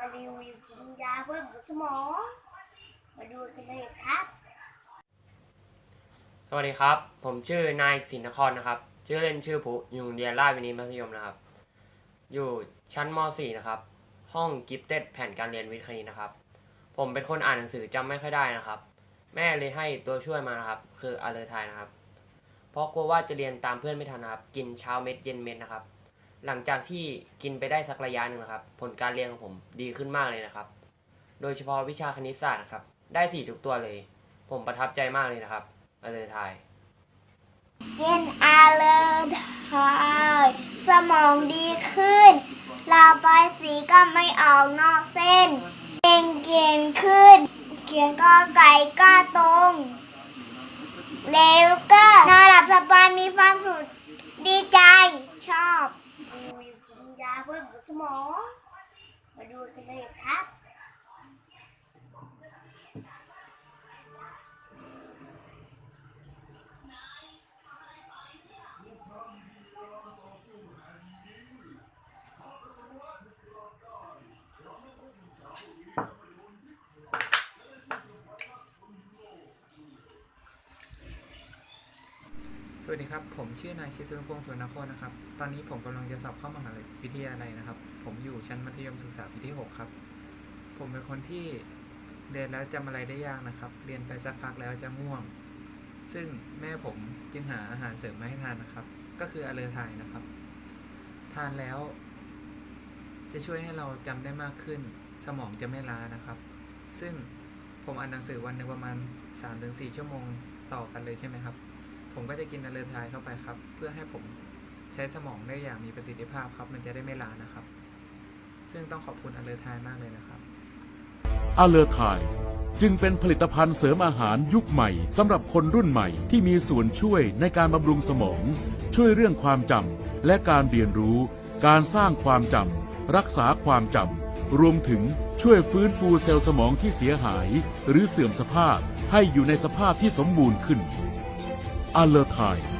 มารีวิวกินยาเพื่อบำรุงสมอง มาดูกันเลยครับ สวัสดีครับ ผมชื่อนายสินครนะครับ ชื่อเล่นชื่อผู้อยู่โรงเรียนราชวินิตมัธยมนะครับ อยู่ชั้นม .4 นะครับ ห้องกิฟเต็ดแผ่นการเรียนวิทย์คณิตนะครับ ผมเป็นคนอ่านหนังสือจำไม่ค่อยได้นะครับ แม่เลยให้ตัวช่วยมานะครับ คืออาเลอไทยนะครับ เพราะกลัวว่าจะเรียนตามเพื่อนไม่ทันนะครับ กินเช้าเม็ดเย็นเม็ดนะครับ หลังจากที่กินไปได้สักระยะหนึ่งนะครับ ผลการเรียนของผมดีขึ้นมากเลยนะครับ โดยเฉพาะวิชาคณิตศาสตร์นะครับ ได้สี่ทุกตัวเลย ผมประทับใจมากเลยนะครับอาเลอไทยกินอาเลนไทยสมองดีขึ้นระบายสีก็ไม่ออกนอกเส้นเก่งเก่งขึ้น เขียนก็ไก่ก็ตรงเร็วก็นอนหลับสบายมีความสุขดีใจ ชอบรีวิวกินยาเพื่อบำรุง สมองมาดูกันเลยครับ สวัสดีครับ ผมชื่อนายชิสุนพงศ์สุวรรณโคตรนะครับ ตอนนี้ผมกำลังจะสอบเข้ามหาวิทยาลัยนะครับ ผมอยู่ชั้นมัธยมศึกษาปีที่ 6 ครับ ผมเป็นคนที่เรียนแล้วจำอะไรได้ยากนะครับ เรียนไปสักพักแล้วจะง่วง ซึ่งแม่ผมจึงหาอาหารเสริมมาให้ทานนะครับ ก็คืออเลอไทยนะครับ ทานแล้ว จะช่วยให้เราจำได้มากขึ้น สมองจะไม่ล้านะครับ ซึ่งผมอ่านหนังสือวันหนึ่งประมาณ 3-4 ชั่วโมงต่อกันเลยใช่ไหมครับ ผมก็จะกินอเลอไทยเข้าไปครับ เพื่อให้ผมใช้สมองได้อย่างมีประสิทธิภาพครับ มันจะได้ไม่ล้านะครับ ซึ่งต้องขอบคุณอเลอไทยมากเลยนะครับอาเลอไทยจึงเป็นผลิตภัณฑ์เสริมอาหารยุคใหม่สำหรับคนรุ่นใหม่ที่มีส่วนช่วยในการบำรุงสมอง ช่วยเรื่องความจำและการเรียนรู้ การสร้างความจำรักษาความจำรวมถึงช่วยฟื้นฟูเซลล์สมองที่เสียหาย หรือเสื่อมสภาพให้อยู่ในสภาพที่สมบูรณ์ขึ้น Alert